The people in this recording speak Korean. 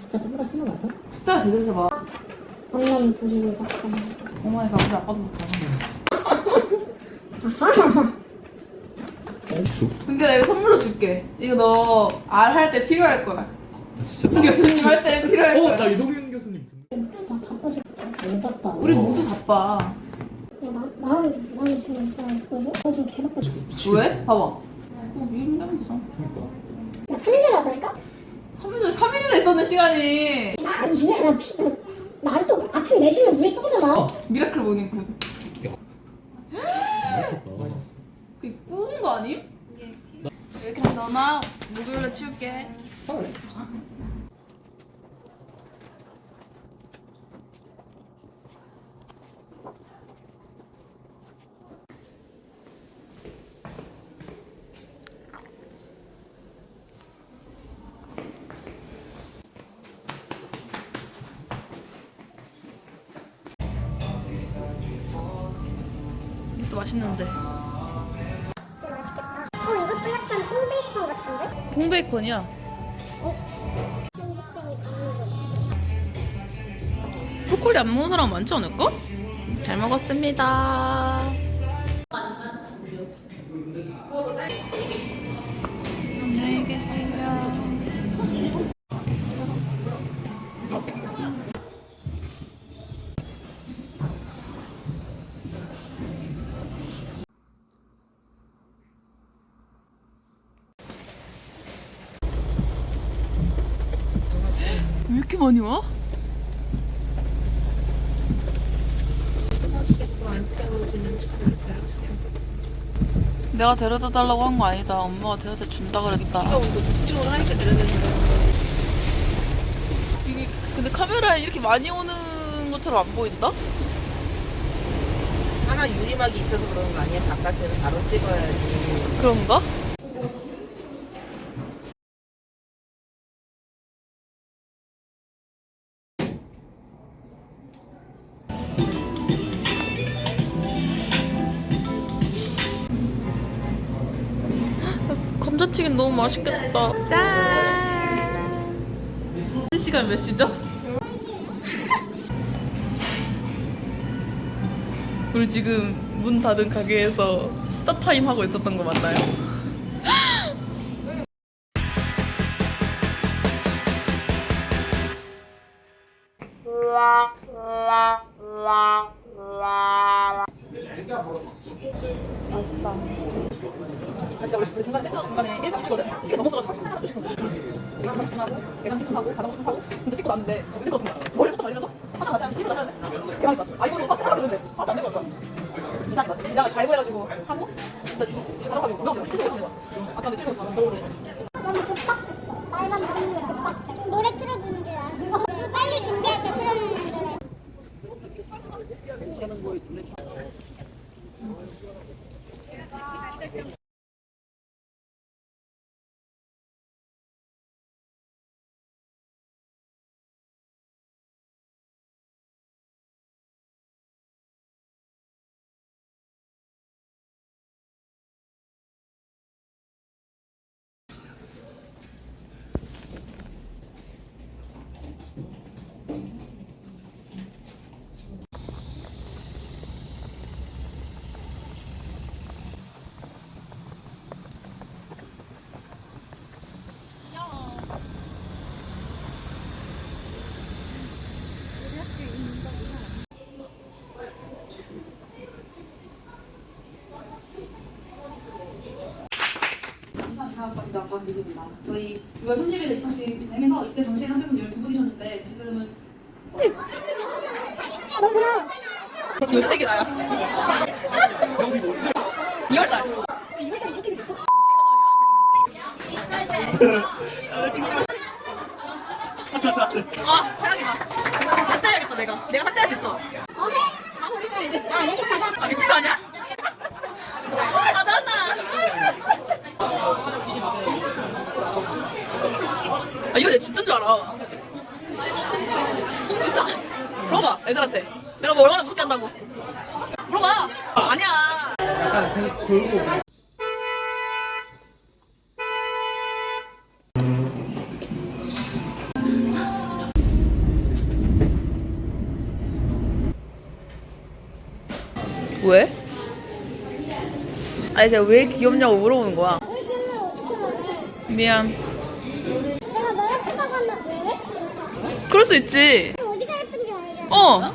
진짜 똑바로 쓰는 거 맞아? 숫자 제대로 세봐. 한남 부지를 삭감. 어머니가 우리 아빠도 못하고. 있어. 근데 나 이거 선물로 줄게. 이거 너 R 할 때 필요할 거야. 아, 진짜. 이 교수님 할 때 필요할 어, 거야. 나 이동현 교수님. 나못 봤다. 우리 모두 바빠. 야, 나, 나는, 나는 지금 나 보여줘? 나 지금 개바빠. 왜? 봐봐. 그거 미리 따면 되잖아. 그러니까. 야, 3일 전에 왔다니까? 3일, 3일이나 있었네, 시간이. 나안 주네. 나, 피, 나, 나 아직도 아침 4시면 눈이 떠오잖아. 미라클 모닝 굿. 많이 탔다. 그게 꾸은 거 아님? 이렇게 너나 목요일에 치울게. 그래. 이것도 맛있는데. 진짜 맛있겠다. 어, 이것도 약간 통베이컨 같은데? 통베이컨이야. 박미분. 브로콜리 안 먹는 사람 많지 않을까? 잘 먹었습니다. 왜 이렇게 많이 와? 내가 데려다 달라고 한 거 아니다. 엄마가 데려다 준다 그랬다. 이거 목적으로 하니까 거야. 이게 근데 카메라에 이렇게 많이 오는 것처럼 안 보인다? 하나 유리막이 있어서 그런 거 아니야? 바깥에는 바로 찍어야지. 그런가? 감자튀김 너무 맛있겠다. 짠! 시간 몇 시죠? 우리 지금 문 닫은 가게에서 시사 타임 하고 있었던 거 맞나요? 아직 우리 우리 중간에 땡겨 중간에 1분 씻거든. 시간 넘어서가지고 30분 씻었어. 내가 30분하고 내가 30분하고 가방 30분하고 근데 씻고 났는데 늦을 것 같은 머리부터 말려서 하나 마시 한 1분 하는데 대박이다. 아 이거 막 하나 그러는데 아안 되는 거야. 이상하다. 내가 갈고 해가지고 하고 근데 자동하게 물어보고 씻고 있는 거야. 아까 근데 찍고 있어. 거울을. 너무 급박했어. 빨간 눈이 급박해. 노래 틀어주는 게 나았어. 빨리 준비할 때 틀어주는 노래. 이상이사학습 니다 박미수입니다. 저희 6월 30일에 입학식 진행해서 이때 당시 학생분 12분이셨는데 지금은 몇 세기 나야? 2월달 2월달에 이렇게? 아 삭제해야겠다 내가 내가 삭제할 수 있어 아 여기 가자 아 미친 거 아니야? 하나나 아 이거 내 알아 진짜? 물어봐 애들한테. 내가 뭐 얼마나 무섭게 한다고. 물어봐. 아니야. 약간 계속 돌고. 왜? 아니 내가 왜 귀엽냐고 물어보는 거야. 미안 내가 너 예쁘다고 하면 왜? 그럴 수 있지. 어디가 예쁜지 알잖아 어